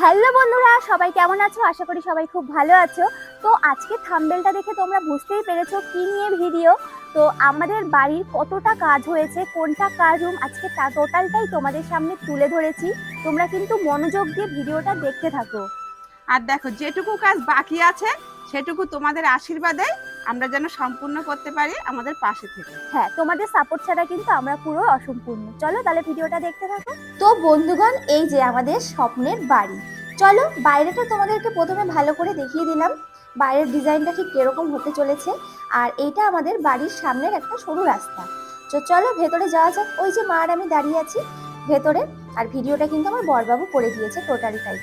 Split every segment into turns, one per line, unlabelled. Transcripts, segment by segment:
Hello বন্ধুরা, সবাই কেমন আছো? আশা করি সবাই খুব ভালো আছো। তো আজকে থাম্বেলটা দেখে তোমরা বুঝতেই পেরেছ কি নিয়ে ভিডিও। তো আমাদের বাড়ির কতটা কাজ হয়েছে, কোনটা কাজ রুম, আজকে তা টোটালটাই তোমাদের সামনে তুলে ধরেছি। তোমরা কিন্তু মনোযোগ দিয়ে ভিডিওটা দেখতে থাকো।
আর দেখো, যেটুকু কাজ বাকি আছে, সেটুকু তোমাদের আশীর্বাদে আমরা যেন সম্পূর্ণ করতে পারি আমাদের পাশে থেকে।
হ্যাঁ তোমাদের সাপোর্ট ছাড়া কিন্তু আমরা পুরো অসম্পূর্ণ। চলো তাহলে ভিডিওটা দেখতে থাকো। তো বন্ধুগণ এই যে আমাদের স্বপ্নের বাড়ি। চলো বাইরেটা তোমাদেরকে প্রথমে ভালো করে দেখিয়ে দিলাম। বাইরের ডিজাইনটা ঠিক কীরকম হতে চলেছে। আর এইটা আমাদের বাড়ির সামনের একটা সরু রাস্তা। তো চলো ভেতরে যাওয়া যাক। ওই যে মা আর আমি দাঁড়িয়ে আছি ভেতরে। আর ভিডিওটা কিন্তু আমার বরবাবু করে দিয়েছে টোটালিটাই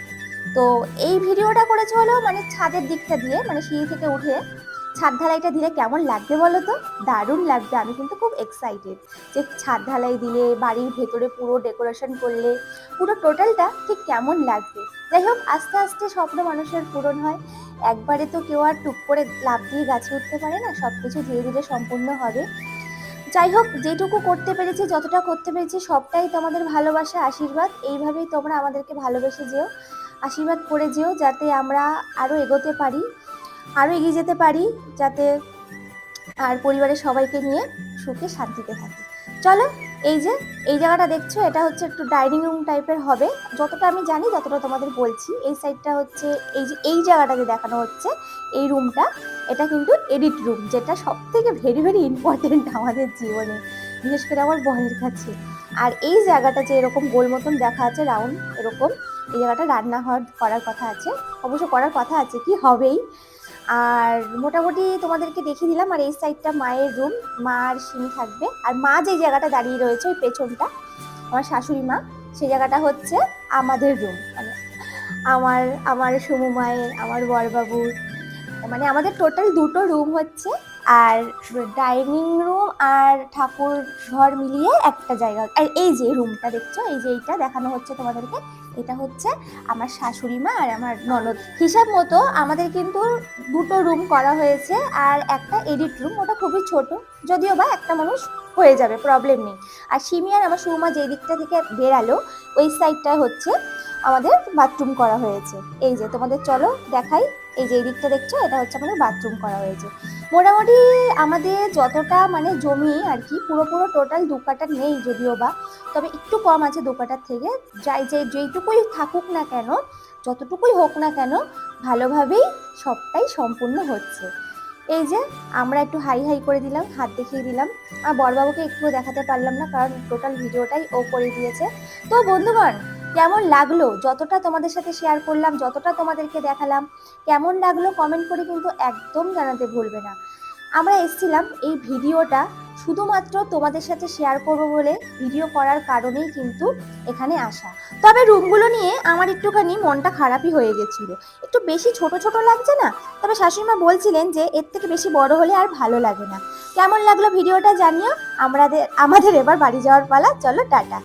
তো এই ভিডিওটা করেছে হলো মানে ছাদের দিকটা দিয়ে মানে সিঁড়ি থেকে উঠে। ছাদ ঢালাইটা দিলে কেমন লাগবে বলো তো? দারুণ লাগবে, আমি কিন্তু খুব এক্সাইটেড যে ছাদ ঢালাই দিলে, বাড়ির ভেতরে পুরো ডেকোরেশন করলে, পুরো টোটালটা ঠিক কেমন লাগবে? যাই হোক, আস্তে আস্তে স্বপ্ন মানুষের পূরণ হয়। একবারে তো কেউ আর টুক করে লাভ দিয়ে গাছে উঠতে পারে না সব কিছু ধীরে ধীরে সম্পূর্ণ হবে। যাই হোক, যেটুকু করতে পেরেছি, যতটা করতে পেরেছি, সবটাই তোমাদের ভালোবাসা, আশীর্বাদ, এইভাবেই তোমরা আমাদেরকে ভালোবেসে যেও, আশীর্বাদ করে যেও, যাতে আমরা আরও এগোতে পারি। আরও এগিয়ে যেতে পারি যাতে আর পরিবারের সবাইকে নিয়ে সুখে শান্তিতে থাকি। চলো, এই যে, এই জায়গাটা দেখছ, এটা হচ্ছে একটু ডাইনিং রুম টাইপের হবে। যতটা আমি জানি, ততটা তোমাদের বলছি। এই সাইডটা হচ্ছে, এই যে, এই জায়গাটাতে দেখানো হচ্ছে, এই রুমটা, এটা কিন্তু এডিট রুম, যেটা সব থেকে ভেরি ভেরি ইম্পর্টেন্ট আমাদের জীবনে, বিশেষ করে আমার বরের কাছে। আর এই জায়গাটা যে এরকম গোল মতন দেখা আছে রাউন্ড এরকম, এই জায়গাটা রান্না হওয়ার করার কথা আছে। অবশ্য করার কথা আছে কি হবেই। আর মোটামুটি তোমাদেরকে দেখিয়ে দিলাম, আর এই সাইডটা মায়ের রুম মা আর সিমি থাকবে। আর মা যে জায়গাটা দাঁড়িয়ে রয়েছে, ওই পেছনটা, আমার শাশুড়ি মা, সেই জায়গাটা হচ্ছে আমাদের রুম মানে আমার আমার সুমু মায়ের, আমার বরবাবুর মানে আমাদের টোটাল দুটো রুম হচ্ছে আর ডাইনিং রুম আর ঠাকুর ঘর মিলিয়ে একটা জায়গা। আর এই যে রুমটা দেখছ, এই যে এইটা দেখানো হচ্ছে তোমাদেরকে, এটা হচ্ছে আমার শাশুড়ি মা আর আমার ননদ। হিসাব মতো আমাদের কিন্তু দুটো রুম করা হয়েছে আর একটা এডিট রুম ওটা খুবই ছোট, যদিও বা একটা মানুষ হয়ে যাবে প্রবলেম নেই। আর সিমি আর আমার সুমা যে দিকটা থেকে বেরালো, ওই সাইডটা হচ্ছে আমাদের বাথরুম করা হয়েছে। এই যে তোমাদের, চলো দেখাই এই যে দিকটা দেখছ, এটা হচ্ছে আমাদের বাথরুম করা হয়েছে। মোটামুটি আমাদের যতটা মানে জমি আর কি, পুরো পুরো টোটাল দু কাটা নেই যদিও বা, তবে একটু কম আছে দু কাটার থেকে। যাই, যে যেইটুকুই থাকুক না কেন, যতটুকুই হোক না কেন, ভালোভাবেই সবটাই সম্পূর্ণ হচ্ছে। এই যে আমরা একটু হাই হাই করে দিলাম, হাত দেখিয়ে দিলাম। আর বরবাবুকে একটু দেখাতে পারলাম না, কারণ টোটাল ভিডিওটাই ও করে দিয়েছে। তো বন্ধুগণ কেমন লাগল? যতটা তোমাদের সাথে শেয়ার করলাম, যতটা তোমাদেরকে দেখালাম, কেমন লাগল কমেন্ট করে কিন্তু একদম জানাতে ভুলবে না। আমরা এসেছিলাম এই ভিডিওটা শুধুমাত্র তোমাদের সাথে শেয়ার করব বলে ভিডিও করার কারণেই কিন্তু এখানে আসা। তবে রুমগুলো নিয়ে আমার একটুখানি মনটা খারাপই হয়ে গেছিল। একটু বেশি ছোট ছোট লাগছে না? তবে শাশুড়িমা বলছিলেন যে, এর থেকে বেশি বড় হলে আর ভালো লাগে না। কেমন লাগল ভিডিওটা জানিও। আমাদের আমাদের এবার বাড়ি যাওয়ার পালা। চলো, টাটা।